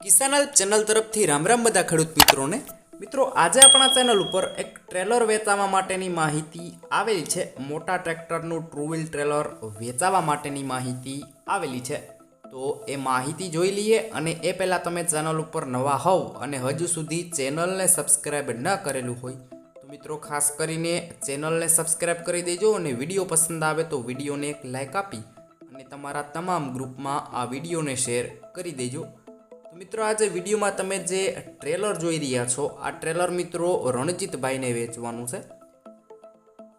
કિસાનલ channel તરફથી રામ રામ બધા ખેડૂત મિત્રોને. મિત્રો, આજે આપણા ચેનલ ઉપર એક ટ્રેલર વેચાવા માટેની માહિતી આવેલી છે. મોટા ટ્રેક્ટરનું ટ્રુ વ્હીલ ટ્રેલર વેચાવા માટેની માહિતી આવેલી છે. તો એ માહિતી જોઈ લઈએ અને એ પહેલાં તમે ચેનલ ઉપર નવા હોવ અને હજુ સુધી ચેનલને સબસ્ક્રાઈબ ન કરેલું હોય, તો મિત્રો, ખાસ કરીને ચેનલને સબસ્ક્રાઈબ કરી દેજો અને વીડિયો પસંદ આવે તો વિડીયોને એક લાઇક આપી અને તમારા તમામ ગ્રુપમાં આ વિડીયોને શેર કરી દેજો. મિત્રો, આજે વિડીયોમાં તમે જે ટ્રેલર જોઈ રહ્યા છો, આ ટ્રેલર મિત્રો રણજીતભાઈને વેચવાનું છે.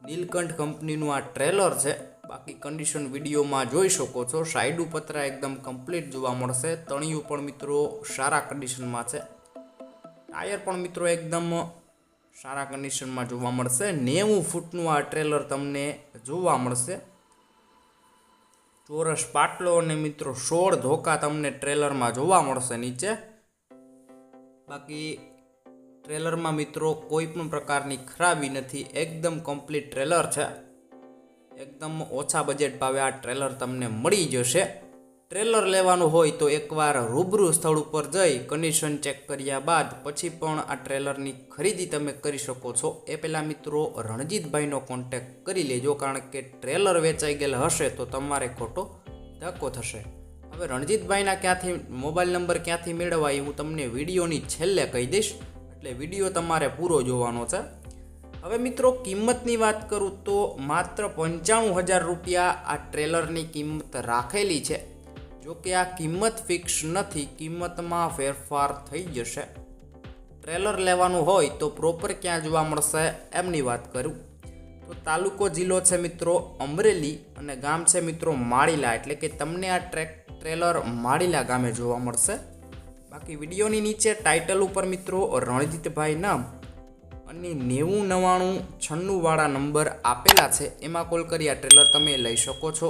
નીલકંઠ કંપનીનું આ ટ્રેલર છે. બાકી કન્ડિશન વિડીયોમાં જોઈ શકો છો. સાઈડ પતરા એકદમ કમ્પ્લીટ જોવા મળશે. તણિયું પણ મિત્રો સારા કન્ડિશનમાં છે. ટાયર પણ મિત્રો એકદમ સારા કન્ડિશનમાં જોવા મળશે. નેવું ફૂટનું આ ટ્રેલર તમને જોવા મળશે. ચોરસ પાટલો અને મિત્રો સોળ ધોકા તમને ટ્રેલરમાં જોવા મળશે નીચે. બાકી ટ્રેલરમાં મિત્રો કોઈ પણ પ્રકારની ખરાબી નથી, એકદમ કમ્પ્લીટ ટ્રેલર છે. એકદમ ઓછા બજેટ ભાવે આ ટ્રેલર તમને મળી જશે. ટ્રેલર લેવાનું હોય તો એકવાર રૂબરૂ સ્થળ ઉપર જઈ કન્ડિશન ચેક કર્યા બાદ પછી પણ આ ટ્રેલરની ખરીદી તમે કરી શકો છો. એ પહેલાં મિત્રો રણજીતભાઈનો કોન્ટેક કરી લેજો, કારણ કે ટ્રેલર વેચાઈ ગયેલ હશે તો તમારે ખોટો ધક્કો થશે. હવે રણજીતભાઈના ક્યાંથી, મોબાઈલ નંબર ક્યાંથી મેળવવા એ હું તમને વિડીયોની છેલ્લે કહી દઈશ, એટલે વીડિયો તમારે પૂરો જોવાનો છે. હવે મિત્રો કિંમતની વાત કરું તો માત્ર પંચાણું હજાર રૂપિયા આ ટ્રેલરની કિંમત રાખેલી છે. જો કે આ કિંમત ફિક્સ નથી, કિંમતમાં ફેરફાર થઈ જશે. ટ્રેલર લેવાનું હોય તો પ્રોપર ક્યાં જોવા મળશે એમની વાત કરું. તો તાલુકો જિલ્લો છે મિત્રો અમરેલી અને ગામ છે મિત્રો માળીલા. એટલે કે તમને આ ટ્રેક, ટ્રેલર માળીલા ગામે જોવા મળશે. બાકી વિડીયોની નીચે ટાઇટલ ઉપર મિત્રો રણજીતભાઈ નામ અને નેવું નવ્વાણું છન્નુંવાળા નંબર આપેલા છે. એમાં કોલ કરી આ ટ્રેલર તમે લઈ શકો છો.